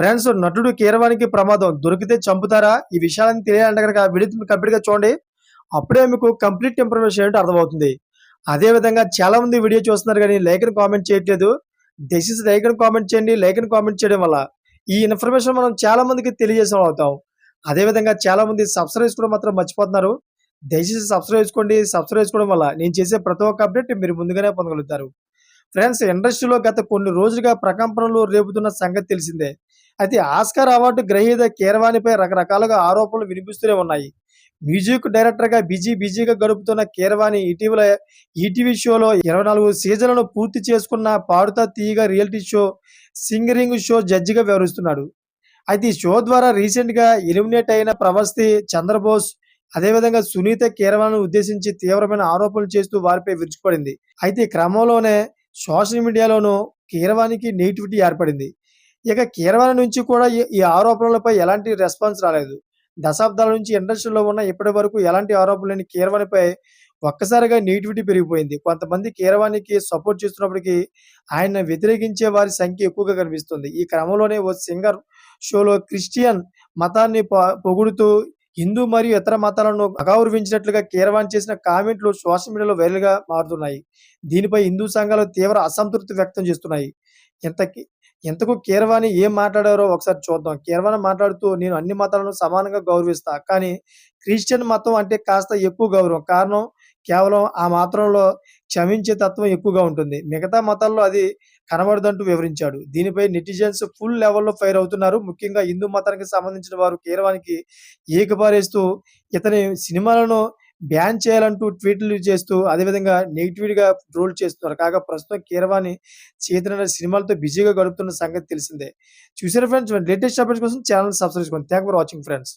Friends నటుడు కీరవానికి ప్రమాదం. దొరికితే చంపుతారా? ఈ విషయాలని తెలియాలంటే కనుక వీడియో కంప్లీట్గా చూడండి. అప్పుడే మీకు కంప్లీట్ ఇన్ఫర్మేషన్ ఏంటో అర్థమవుతుంది. అదే విధంగా చాలా మంది వీడియో చూస్తున్నారు కానీ లైక్ని కామెంట్ చేయట్లేదు. దయచేసి లైక్ కామెంట్ చేయండి. లైక్ని కామెంట్ చేయడం వల్ల ఈ ఇన్ఫర్మేషన్ మనం చాలా మందికి తెలియజేసిన అవుతాం. అదే విధంగా చాలా మంది సబ్స్క్రైబ్ కూడా మాత్రం మర్చిపోతున్నారు. దయచేసి సబ్స్క్రైబ్ చేసుకోండి. సబ్స్క్రైబ్ చేసుకోవడం వల్ల నేను చేసే ప్రతి ఒక్క అప్డేట్ మీరు ముందుగానే పొందగలుగుతారు. ఫ్రెండ్స్ ఇండస్ట్రీలో గత కొన్ని రోజులుగా ప్రకంపనలు రేపుతున్న సంగతి తెలిసిందే. అయితే ఆస్కార్ అవార్డు గ్రహీత కీరవాణిపై రకరకాలుగా ఆరోపణలు వినిపిస్తూనే ఉన్నాయి. మ్యూజిక్ డైరెక్టర్గా బిజీ బిజీగా గడుపుతున్న కీరవాణి ఇటీవల ఈటీవీ షోలో ఇరవై నాలుగు సీజన్లను పూర్తి చేసుకున్న పాడుతా తీయగా రియాలిటీ షో సింగరింగ్ షో జడ్జిగా వ్యవహరిస్తున్నాడు. అయితే ఈ షో ద్వారా రీసెంట్గా ఎలిమినేట్ అయిన ప్రవస్తి చంద్రబోస్ అదేవిధంగా సునీత కీరవాణిని ఉద్దేశించి తీవ్రమైన ఆరోపణలు చేస్తూ వారిపై విరుచుకుపడింది. అయితే ఈ క్రమంలోనే సోషల్ మీడియాలోనూ కీరవాణికి నెగిటివిటీ ఏర్పడింది. ఇక కీరవాణి నుంచి కూడా ఈ- ఈ ఆరోపణలపై ఎలాంటి రెస్పాన్స్ రాలేదు. దశాబ్దాల నుంచి ఇండస్ట్రీలో ఉన్న ఇప్పటి వరకు ఎలాంటి ఆరోపణలు లేని కీరవాణిపై ఒక్కసారిగా నెగిటివిటీ పెరిగిపోయింది. కొంతమంది కీరవాణికి సపోర్ట్ చేస్తున్నప్పటికీ ఆయన వ్యతిరేకించే వారి సంఖ్య ఎక్కువగా కనిపిస్తుంది. ఈ క్రమంలోనే ఓ సింగర్ షోలో క్రిస్టియన్ మతాన్ని ప- పొగుడుతూ హిందూ మరియు ఇతర మతాలను అగౌరవించినట్లుగా కీరవాణి చేసిన కామెంట్లు సోషల్ మీడియాలో వైరల్గా మారుతున్నాయి. దీనిపై హిందూ సంఘాలు తీవ్ర అసంతృప్తి వ్యక్తం చేస్తున్నాయి. ఇంతకి ఇంతకు కీరవాణి ఏం మాట్లాడారో ఒకసారి చూద్దాం. కీరవాణి మాట్లాడుతూ నేను అన్ని మతాలను సమానంగా గౌరవిస్తా కానీ క్రిస్టియన్ మతం అంటే కాస్త ఎక్కువ గౌరవం. కారణం కేవలం ఆ మాత్రంలో క్షమించే తత్వం ఎక్కువగా ఉంటుంది. మిగతా మతాల్లో అది కనబడదంటూ వివరించాడు. దీనిపై నెటిజన్స్ ఫుల్ లెవెల్లో ఫైర్ అవుతున్నారు. ముఖ్యంగా హిందూ మతానికి సంబంధించిన వారు కీరవానికి ఏకపారేస్తూ ఇతని సినిమాలను బ్యాన్ చేయాలంటూ ట్వీట్లు చేస్తూ అదేవిధంగా నెగిటివ్గా ట్రోల్ చేస్తున్నారు. కాగా ప్రస్తుతం కీరవాణి చేతన సినిమాలతో బిజీగా గడుపుతున్న సంగతి తెలిసిందే. చూసారు ఫ్రెండ్స్ లేటెస్ట్ అప్డేట్స్ కోసం ఛానల్ సబ్స్క్రైబ్ చేసుకోండి. Thank for watching friends